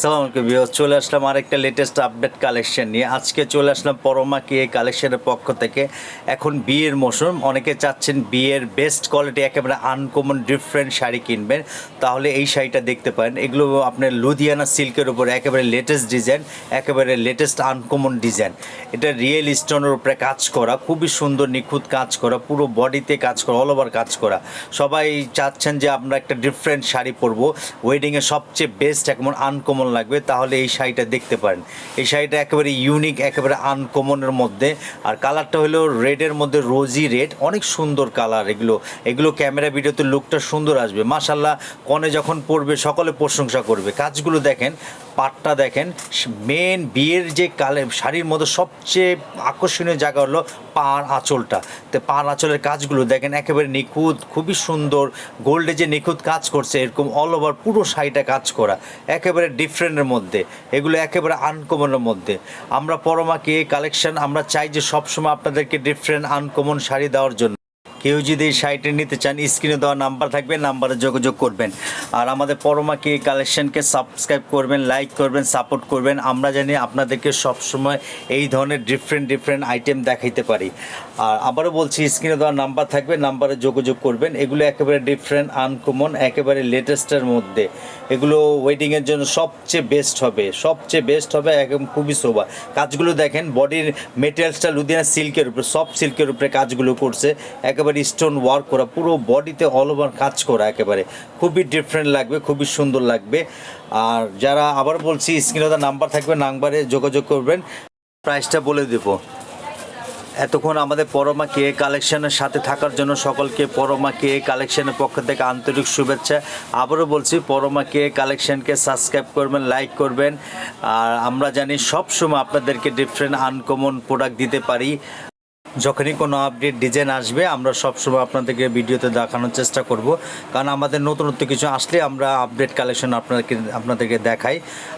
সালাম চলে আসলাম আরেকটা লেটেস্ট আপডেট কালেকশন নিয়ে। আজকে চলে আসলাম পরমা কি কালেকশনের পক্ষ থেকে। এখন বিয়ের মৌসুম, অনেকে চাচ্ছেন বিয়ের বেস্ট কোয়ালিটি একেবারে আনকমন ডিফারেন্ট শাড়ি কিনবেন। তাহলে এই শাড়িটা দেখতে পারেন। এগুলো আপনার লুধিয়ানা সিল্কের উপর একেবারে লেটেস্ট ডিজাইন একেবারে লেটেস্ট আনকমন ডিজাইন এটা রিয়েল স্টোনের উপরে কাজ করা, খুবই সুন্দর, নিখুঁত কাজ করা, পুরো বডিতে কাজ করা অল ওভার কাজ করা। সবাই চাচ্ছেন যে আমরা একটা ডিফারেন্ট শাড়ি পরবো। ওয়েডিংয়ে সবচেয়ে বেস্ট এখন আনকমন লাগবে তাহলে এই শাড়িটা দেখতে পারেন। এই শাড়িটা একেবারে ইউনিক একেবারে আনকমনের মধ্যে। আর কালারটা হলো রেডের মধ্যে রোজি রেড অনেক সুন্দর কালার এগুলো। এগুলো ক্যামেরা ভিডিওতে লুকটা সুন্দর আসবে। মাসাল্লাহ কনে যখন পড়বে সকলে প্রশংসা করবে। কাজগুলো দেখেন পাটটা দেখেন মেন বিয়ের যে কালে শাড়ির মধ্যে সবচেয়ে আকর্ষণীয় জায়গা হলো পাড় আঁচলটা। তো পাড় আঁচলের কাজগুলো দেখেন, একেবারে নিখুঁত, খুবই সুন্দর গোল্ডে যে নিখুঁত কাজ করছে, এরকম অল ওভার পুরো শাড়িটা কাজ করা, একেবারে ডিফারেন্টের মধ্যে, এগুলো একেবারে আনকমনের মধ্যে। আমরা পরমাকে কালেকশন আমরা চাই যে সবসময় আপনাদেরকে ডিফারেন্ট আনকমন শাড়ি দেওয়ার জন্য। কেউ যদি এই শাড়িটা নিতে চান স্ক্রিনে দেওয়া নাম্বার থাকবে নাম্বারে যোগাযোগ করবেন। আর আমাদের পরমাকে এই কালেকশনকে সাবস্ক্রাইব করবেন লাইক করবেন সাপোর্ট করবেন। আমরা জানি আপনাদেরকে সবসময় এই ধরনের ডিফারেন্ট ডিফারেন্ট আইটেম দেখাইতে পারি। আর আবারও বলছি স্ক্রিনে দেওয়া নাম্বার থাকবে নাম্বারে যোগাযোগ করবেন। এগুলো একেবারে ডিফারেন্ট আনকমন একেবারে লেটেস্টের মধ্যে। এগুলো ওয়েডিংয়ের জন্য সবচেয়ে বেস্ট হবে, সবচেয়ে বেস্ট হবে, একদম খুবই শোভা। কাজগুলো দেখেন বডির মেটেরিয়ালসটা লুধিয়ানা সিল্কের উপরে সফট সিল্কের উপরে কাজগুলো করছে। একেবারে স্টোন ওয়ার্ক করা, পুরো বডিতে অল ওভার কাজ করা একেবারে। খুবই ডিফারেন্ট লাগবে, খুবই সুন্দর লাগবে। আর যারা আবার বলছি স্ক্রিনে নাম্বার থাকবে, নাম্বারে যোগাযোগ করবেন। প্রাইসটা বলে দেবো। এতক্ষণ আমাদের পরমা কে কালেকশনের সাথে থাকার জন্য সকলকে পরমা কে কালেকশনের পক্ষ থেকে আন্তরিক শুভেচ্ছা। আবারও বলছি, পরমা কে কালেকশনকে সাবস্ক্রাইব করবেন লাইক করবেন। আর আমরা জানি সব সময় আপনাদেরকে ডিফারেন্ট আনকমন প্রোডাক্ট দিতে পারি। যখনই কোনো আপডেট ডিজাইন আসবে, আমরা সবসময় আপনাদেরকে ভিডিওতে দেখানোর চেষ্টা করব। কারণ আমাদের নতুনত্ব কিছু আসলে আমরা আপডেট কালেকশন আপনাদেরকে আপনাদেরকে দেখাই।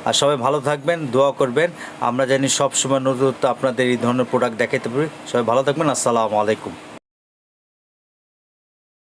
আর সবাই ভালো থাকবেন, দোয়া করবেন। আমরা জানি সবসময় নতুনত্ব আপনাদের এই ধরনের প্রোডাক্ট দেখাতে পারি সবাই ভালো থাকবেন, আসসালামু আলাইকুম।